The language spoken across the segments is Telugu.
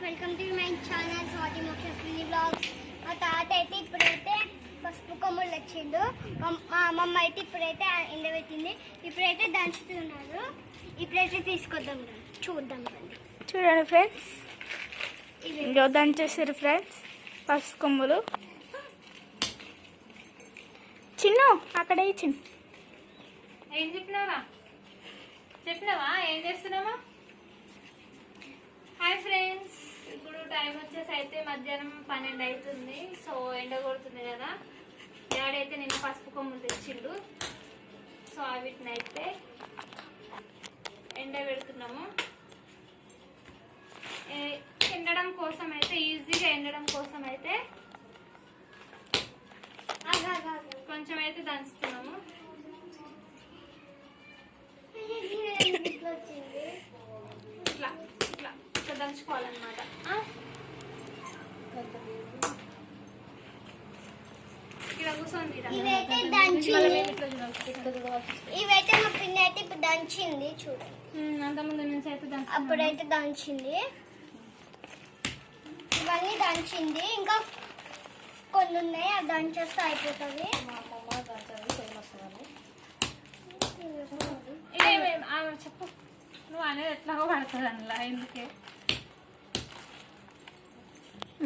Welcome to my channel Swathi Mukhyasri blogs మా తాత అయితే ఇప్పుడైతే పసుపు కొమ్ములు వచ్చిండు మా- అమ్మమ్మ అయితే ఇప్పుడైతే ఎండబెట్టింది ఇప్పుడైతే దంచుతున్నారు ఇప్పుడైతే తీసుకొద్దాం. చూద్దాం చూడండి ఫ్రెండ్స్. ఇంకో దంచేసారు ఫ్రెండ్స్ పసుపు కొమ్ములు. చిన్ను అక్కడే చిన్న. ఏం చెప్పినావా చెప్పినావా? ఏం చేస్తున్నావా హాయ్ ఫ్రెండ్స్ ఇప్పుడు టైం వచ్చేసి అయితే మధ్యాహ్నం పన్నెండు అవుతుంది సో ఎండ కొడుతుంది కదా డాడీ అయితే నిన్న పసుపు కొమ్ములు తెచ్చిండు సో వీటిని అయితే ఎండ పెడుతున్నాము ఎండడం కోసం అయితే ఈజీగా ఎండడం కోసం అయితే. కొంచెం అయితే దంచుతున్నాము. ఇట్లా ఇట్లా ఇట్లా దంచుకోవాలన్నమాట ఇవైతే దంచింది. ఇవైతే మా పిన్ని అయితే ఇప్పుడు దంచింది చూడండి. ఉమ్, అంతకుముందు నుంచి అయితే దంచుతున్నాము. అప్పుడైతే దంచింది. ఇవన్నీ దంచింది. ఇంకా కొన్ని ఉన్నాయి అవి దంచేస్తే అయిపోతుంది. చెప్పు. నువ్వు అనేది ఎట్లాగో పడుతుంది అందులో ఎందుకే?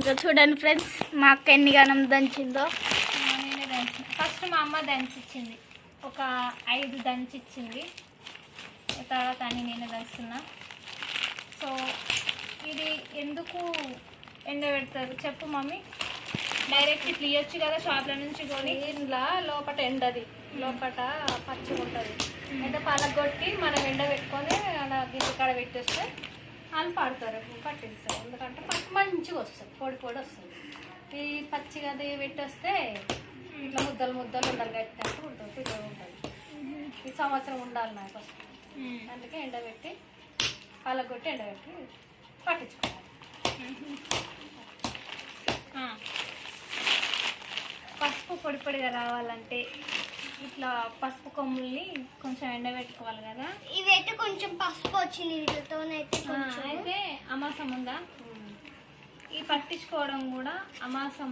ఇంకా చూడండి ఫ్రెండ్స్ మా అక్క ఎన్ని గనం దంచిందో. నేనే దంచి ఫస్ట్ మా అమ్మ దంచిచ్చింది. ఒక ఐదు దంచిచ్చింది. తర్వాత అని నేనే దంచుతున్నా. సో ఇది ఎందుకు ఎండబెడతారు చెప్పు మమ్మీ. డైరెక్ట్ ఇట్లా ఇవ్వచ్చు కదా షాప్ల నుంచి కొని. ఇంట్లో లోపట ఎండది. లోపట పచ్చిగా ఉంటుంది. అయితే పలగొట్టి మనం ఎండ పెట్టుకొని అలా గిన్నె కాడ పెట్టేస్తే వాళ్ళు పాడతారు పట్టిస్తారు ఎందుకంటే పచ్చి మంచిగా వస్తుంది పొడి పొడి వస్తుంది. ఈ పచ్చిగా అది పెట్టేస్తే ఇట్లా ముద్దలు ముద్దలు ఉండాలి కట్టినట్టు ఉంటుంది పిల్లలు ఉంటుంది. ఈ సంవత్సరం ఉండాలి నాకు. అందుకే ఎండబెట్టి పలగొట్టి ఎండబెట్టి పట్టించుకోవాలి. ఆ. పసుపు పొడి పొడిగా రావాలంటే ఇట్లా పసుపు కొమ్ముల్ని కొంచెం ఎండబెట్టుకోవాలి కదా. ఇవైతే కొంచెం పసుపు వచ్చింది వీటితోనైతే అయితే అమాసం ఉందా? ఈ పట్టించుకోవడం కూడా అమాసం